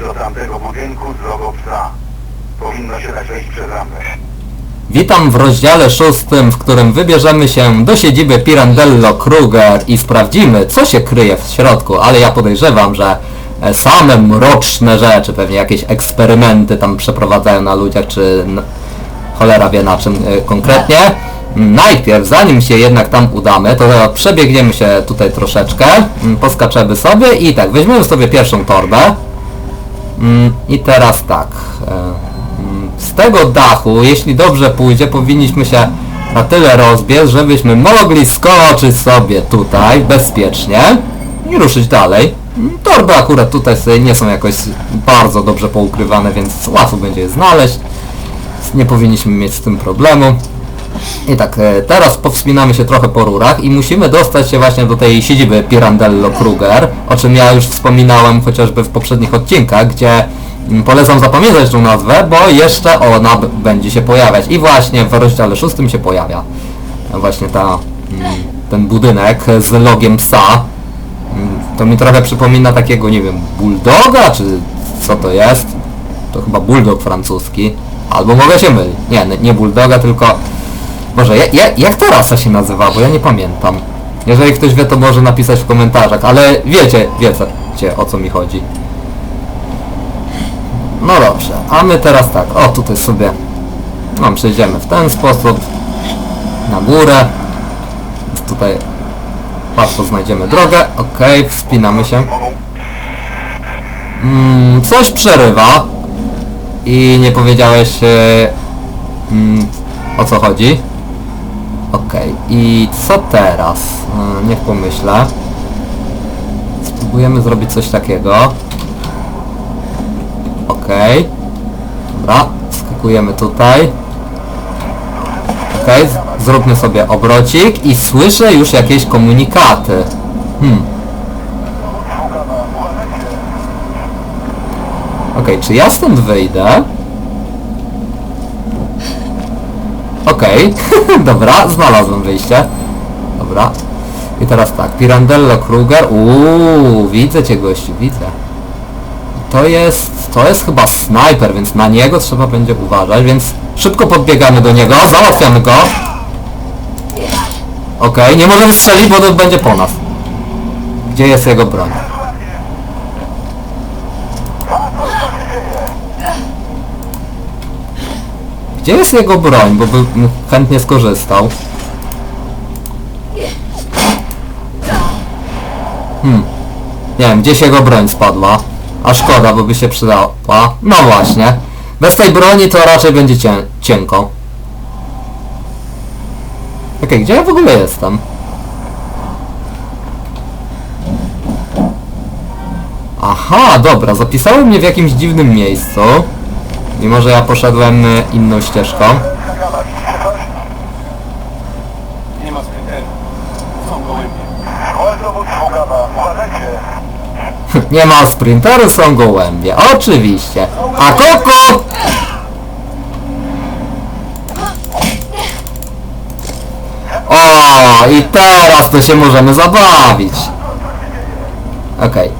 do tamtego budynku z logo psa. Powinno się dać wejść przez. Witam w rozdziale szóstym, w którym wybierzemy się do siedziby Pirandello Kruger i sprawdzimy, co się kryje w środku, ale ja podejrzewam, że e, same mroczne rzeczy, pewnie jakieś eksperymenty tam przeprowadzają na ludziach, czy cholera wie na czym e, konkretnie. Najpierw, zanim się jednak tam udamy, to przebiegniemy się tutaj troszeczkę, poskaczemy sobie i tak, weźmiemy sobie pierwszą torbę. Mm, I teraz tak. e, mm, Z tego dachu, jeśli dobrze pójdzie, powinniśmy się na tyle rozbiec, żebyśmy mogli skoczyć sobie tutaj bezpiecznie i ruszyć dalej. Torby akurat tutaj sobie nie są jakoś bardzo dobrze poukrywane, więc łatwo będzie je znaleźć. Nie powinniśmy mieć z tym problemu. I tak, e, teraz powspinamy się trochę po rurach i musimy dostać się właśnie do tej siedziby Pirandello Kruger, o czym ja już wspominałem chociażby w poprzednich odcinkach, gdzie mm, polecam zapamiętać tą nazwę, bo jeszcze ona będzie się pojawiać. I właśnie w rozdziale szóstym się pojawia właśnie ta, mm, ten budynek z logiem psa. Mm, To mi trochę przypomina takiego, nie wiem, bulldoga, czy co to jest? To chyba bulldog francuski. Albo mogę się mylić. Nie, n- nie bulldoga, tylko... Boże, ja, ja, jak ta rasa się nazywa? Bo ja nie pamiętam. Jeżeli ktoś wie, to może napisać w komentarzach, ale wiecie, wiecie o co mi chodzi. No dobrze, a my teraz tak, o tutaj sobie, no przejdziemy w ten sposób, na górę, tutaj łatwo znajdziemy drogę, okej, wspinamy się. Mm, coś przerywa i nie powiedziałeś e, mm, o co chodzi. Okej, i co teraz? E, niech pomyślę. Spróbujemy zrobić coś takiego. Okej. Dobra, skakujemy tutaj. Okej, zróbmy sobie obrocik i słyszę już jakieś komunikaty. Hmm. Okej, czy ja stąd wyjdę? Okej, dobra, znalazłem wyjście. Dobra. I teraz tak, Pirandello Kruger. Uuu, widzę cię gościu, widzę. To jest, to jest chyba snajper, więc na niego trzeba będzie uważać, więc szybko podbiegamy do niego, załatwiamy go. Okej, nie możemy strzelić, bo to będzie po nas. Gdzie jest jego broń? Gdzie jest jego broń, bo bym chętnie skorzystał. Hmm. Nie wiem, gdzieś jego broń spadła. A szkoda, bo by się przydała. No właśnie. Bez tej broni to raczej będzie cię cienko. Okej, gdzie ja w ogóle jestem? Aha, dobra, zapisały mnie w jakimś dziwnym miejscu. Mimo, że ja poszedłem y, inną ścieżką. Nie ma sprinterów. Są gołębie. Uważajcie! Nie ma sprinterów, są gołębie. Oczywiście. A koko! O, i teraz to się możemy zabawić. Okej.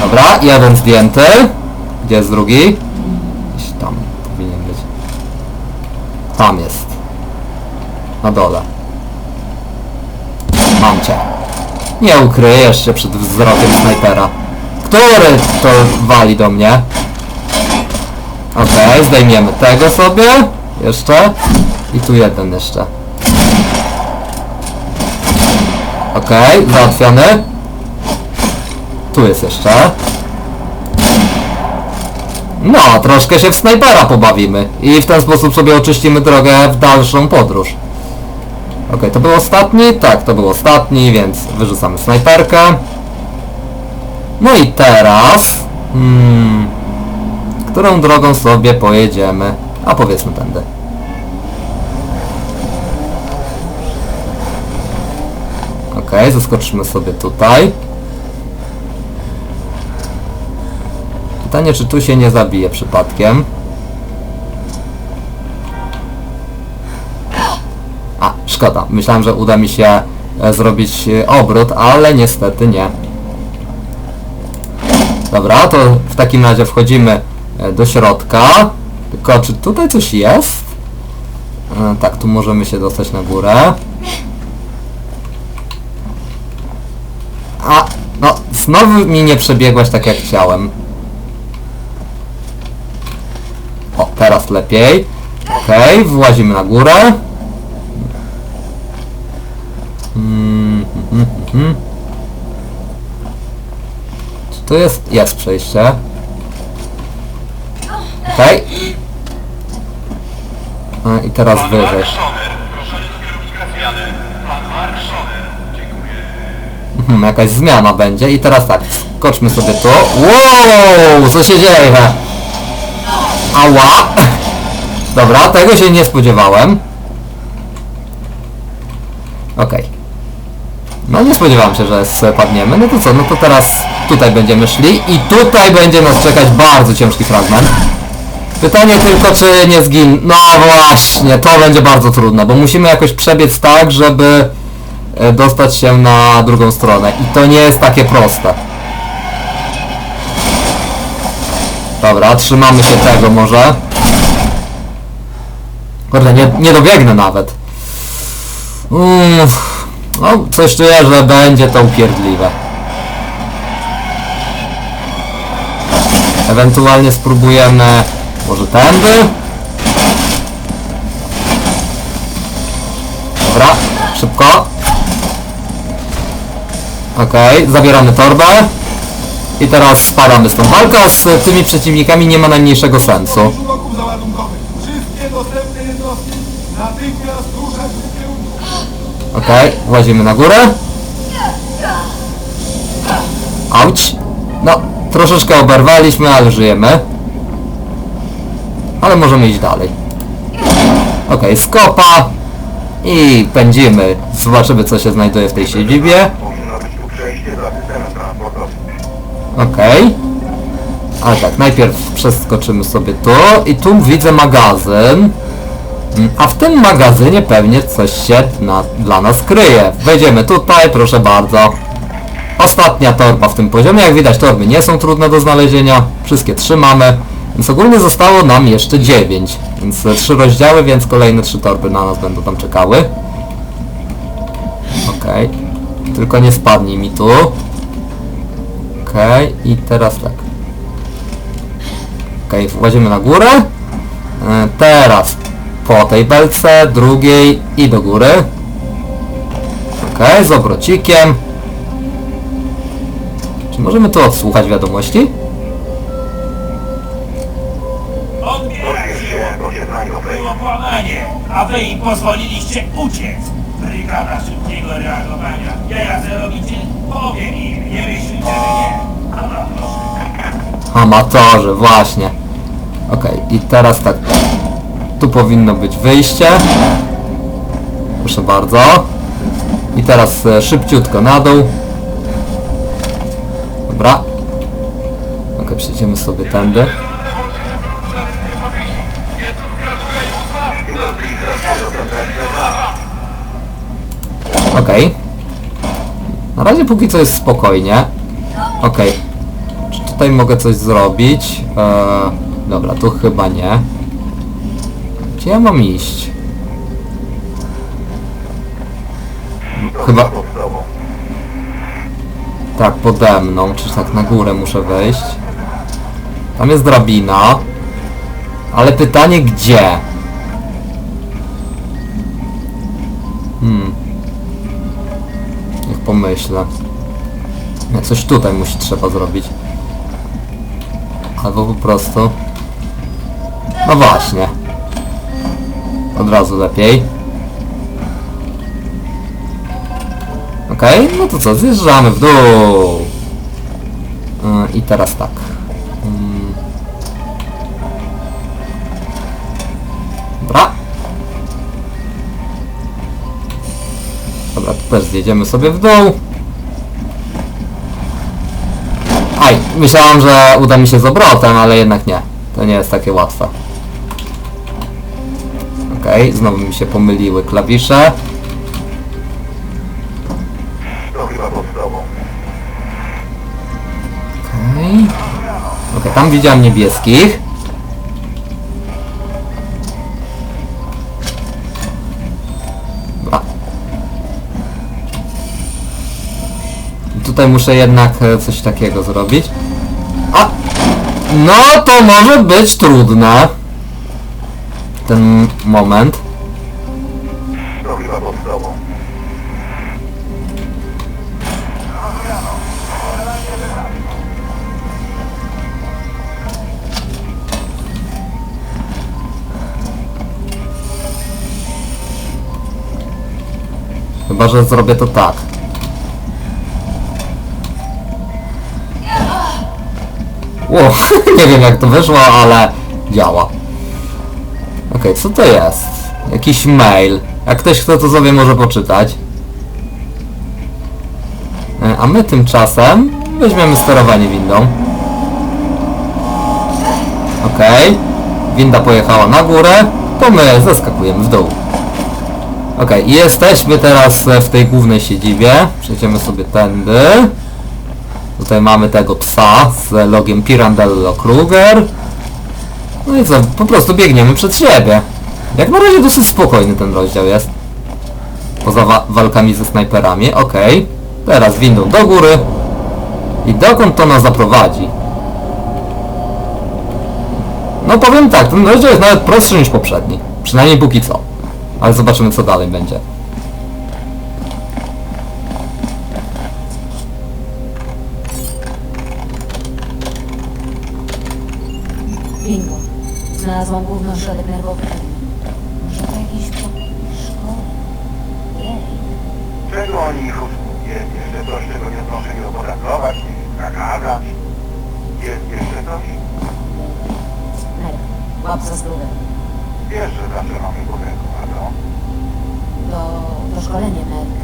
Dobra, jeden zdjęty. Gdzie jest drugi? Gdzieś tam powinien być. Tam jest. Na dole. Mam cię. Nie ukryjesz się przed wzrokiem snajpera. Który to wali do mnie? Okej, zdejmiemy tego sobie. Jeszcze. I tu jeden jeszcze. Okej, załatwiony. Tu jest jeszcze. No, troszkę się w snajpera pobawimy. I w ten sposób sobie oczyścimy drogę w dalszą podróż. Okej, to był ostatni? Tak, to był ostatni, więc wyrzucamy snajperkę. No i teraz... Hmm, którą drogą sobie pojedziemy? A powiedzmy tędy. Okej, zaskoczymy sobie tutaj. Pytanie, czy tu się nie zabije przypadkiem? A, szkoda. Myślałem, że uda mi się e, zrobić e, obrót, ale niestety nie. Dobra, to w takim razie wchodzimy e, do środka. Tylko czy tutaj coś jest? Tak, tu możemy się dostać na górę. A, no, znowu mi nie przebiegłaś tak jak chciałem. Lepiej. Okej, włazimy na górę. Mm, mhm, mhm. Czy tu jest? Jest przejście. Okej. I teraz wyżej. Mhm, jakaś zmiana będzie i teraz tak, skoczmy sobie tu. Wow, co się dzieje? Ała! Dobra, tego się nie spodziewałem. Okej. No nie spodziewałem się, że spadniemy. No to co, no to teraz tutaj będziemy szli i tutaj będzie nas czekać bardzo ciężki fragment. Pytanie tylko, czy nie zgin... No właśnie, to będzie bardzo trudne, bo musimy jakoś przebiec tak, żeby e, dostać się na drugą stronę. I to nie jest takie proste. Dobra, trzymamy się tego może. Kurde, nie, nie dobiegnę nawet. No, coś czuję, że będzie to upierdliwe. Ewentualnie spróbujemy może tędy. Dobra, szybko. Okej, zabieramy torbę. I teraz spadamy stąd. Walka z tymi przeciwnikami nie ma najmniejszego sensu. Wszystkie dostępne natychmiast ruszać w kierunku. Okej, włazimy na górę. Auć. No, troszeczkę oberwaliśmy, ale żyjemy. Ale możemy iść dalej. Okej, skopa. I pędzimy. Zobaczymy, co się znajduje w tej siedzibie. Okej. Ale tak, najpierw przeskoczymy sobie tu i tu widzę magazyn. A w tym magazynie pewnie coś się na, dla nas kryje. Wejdziemy tutaj, proszę bardzo. Ostatnia torba w tym poziomie. Jak widać torby nie są trudne do znalezienia. Wszystkie trzymamy. Więc ogólnie zostało nam jeszcze 9. Więc e, trzy rozdziały, więc kolejne trzy torby na nas będą tam czekały. Okej. Tylko nie spadnij mi tu. Okej, i teraz tak. Okej, włazimy na górę. E, teraz po tej belce, drugiej i do góry. Okej, z obrocikiem. Czy możemy tu odsłuchać wiadomości? Było włamanie, a wy im pozwoliliście uciec. Brygada szybkiego reagowania. Ja robicie? Powiem im, nie myślcie, że nie. Amatorzy. Amatorzy, właśnie. Okej, i teraz tak. Tu powinno być wyjście. Proszę bardzo. I teraz e, szybciutko na dół. Dobra. Okej, przejdziemy sobie tędy. Okej. Na razie póki co jest spokojnie. Okej. Czy tutaj mogę coś zrobić? Eee, dobra, tu chyba nie. Gdzie ja mam iść? Chyba... Tak, pode mną, czy tak na górę muszę wejść. Tam jest drabina. Ale pytanie gdzie? Hmm. Niech pomyślę. Nie, coś tutaj musi trzeba zrobić. Albo po prostu... No właśnie. Od razu lepiej. Okej, no to co, zjeżdżamy w dół. Yy, I teraz tak. Mm. Dobra. Dobra, tu też zjedziemy sobie w dół. Aj, myślałam, że uda mi się z obrotem, ale jednak nie. To nie jest takie łatwe. Okej, znowu mi się pomyliły klawisze. To chyba pod tobą. Okej. tam widziałem niebieskich. Dobra. Tutaj muszę jednak e, coś takiego zrobić. A! No to może być trudne. Ten moment. Chyba że zrobię to tak. Ło, nie wiem jak to wyszło, ale działa. Okej, co to jest? Jakiś mail. Jak ktoś chce, to sobie może poczytać. E, A my tymczasem weźmiemy sterowanie windą. Okej. Winda pojechała na górę, to my zeskakujemy w dół. Okej, i jesteśmy teraz w tej głównej siedzibie. Przejdziemy sobie tędy. Tutaj mamy tego psa z logiem Pirandello Kruger. No i co, po prostu biegniemy przed siebie. Jak na razie dosyć spokojny ten rozdział jest. Poza wa walkami ze snajperami, okej. Teraz windą do góry. I dokąd to nas zaprowadzi? No powiem tak, ten rozdział jest nawet prostszy niż poprzedni. Przynajmniej póki co. Ale zobaczymy co dalej będzie. Znalazłam główny ośrodek nerwowy. Może to jakiś po... szkoła? Jej. Czego oni ich? Jest jeszcze coś, czego nie proszę mi opodatkować, nakazać. Jest jeszcze coś? Mer. Łap za spróbę. Wiesz, że zawsze mamy budynku, a to? To... to szkolenie Merk.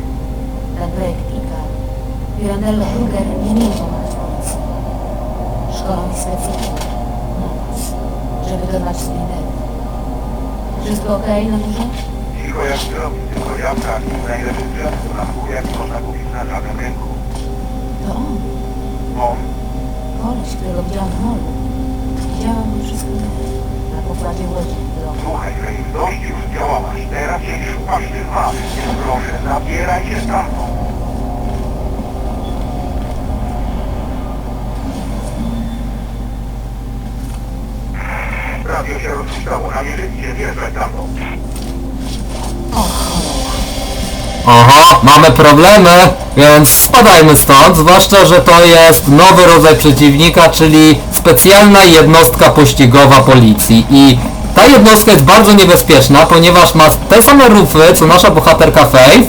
Ten projekt IKA. Pirandello Kruger nie miał pomagać policji. Szkolą ich specjalnie. Żeby dorwać sprinterów. Wszystko okej na górze? Cicho jak zrobić, tylko jabłka i najlepszy sprzęt, to na pół jak można kupić na żadnym rynku. To on. On Koleś, którego widziałam w molu. Widziałam go wszystko na pokładzie łodzi w domu. Słuchaj, Frej, dość już działałaś. Teraz jej szukasz dwa. Więc proszę, zabieraj się stamtąd. Oho, mamy problemy, więc spadajmy stąd, zwłaszcza, że to jest nowy rodzaj przeciwnika, czyli specjalna jednostka pościgowa policji i ta jednostka jest bardzo niebezpieczna, ponieważ ma te same rufy, co nasza bohaterka Faith.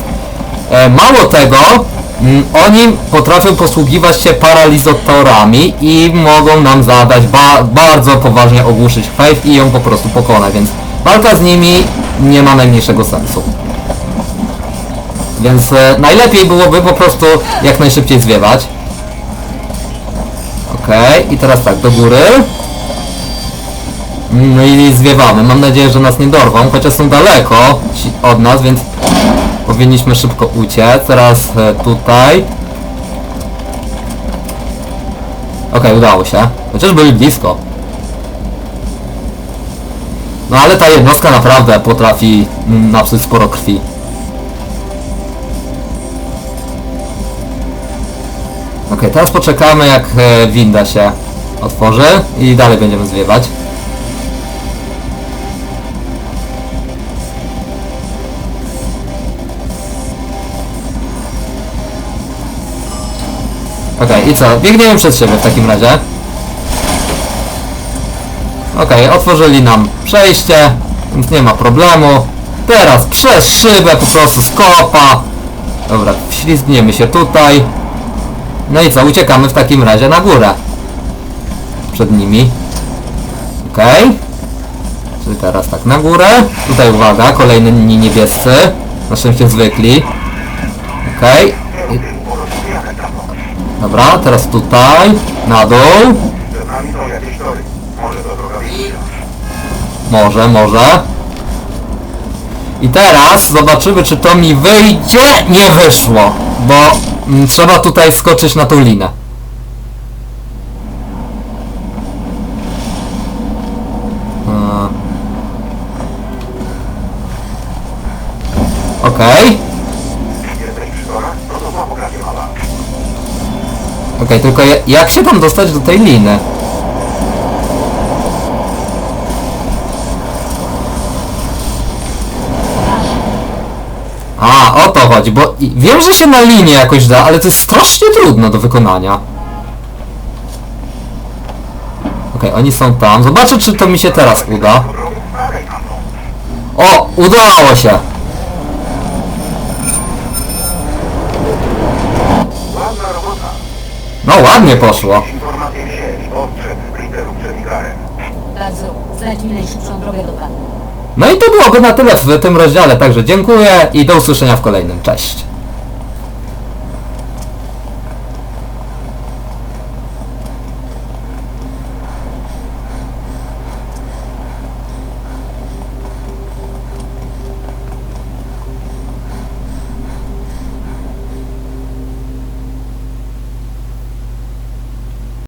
E, mało tego, mm, oni potrafią posługiwać się paralizatorami i mogą nam zadać ba bardzo poważnie ogłuszyć Faith i ją po prostu pokonać, więc walka z nimi nie ma najmniejszego sensu. Więc e, najlepiej byłoby po prostu jak najszybciej zwiewać. Okej, i teraz tak, do góry. No i zwiewamy. Mam nadzieję, że nas nie dorwą, chociaż są daleko od nas, więc powinniśmy szybko uciec. Teraz e, tutaj. Okej, udało się. Chociaż byli blisko. No ale ta jednostka naprawdę potrafi mm, napsuć sporo krwi. Okej, teraz poczekamy jak e, winda się otworzy i dalej będziemy zwiewać. Okej, i co? Biegniemy przed siebie w takim razie. Okej, otworzyli nam przejście, więc nie ma problemu. Teraz przez szybę po prostu skopa. Dobra, wślizgniemy się tutaj. No i co, uciekamy w takim razie na górę. Przed nimi. Okej. Czyli teraz tak na górę. Tutaj uwaga, kolejni niebiescy. Na szczęście zwykli. Okej. Stamtąd. Dobra, teraz tutaj. Na dół. Może, może. I teraz zobaczymy, czy to mi wyjdzie. Nie wyszło, bo Mm, trzeba tutaj wskoczyć na tą linę. Okej. Okej, tylko jak się tam dostać do tej liny? Chodzi, bo i- wiem, że się na linię jakoś da, ale to jest strasznie trudno do wykonania. Okej, oni są tam. Zobaczę, czy to mi się teraz uda. O, udało się! Ładna robota. No, ładnie poszło. Informacje w sieć. Znajdź mi najszybszą drogę do. No i to byłoby na tyle w tym rozdziale, także dziękuję i do usłyszenia w kolejnym. Cześć!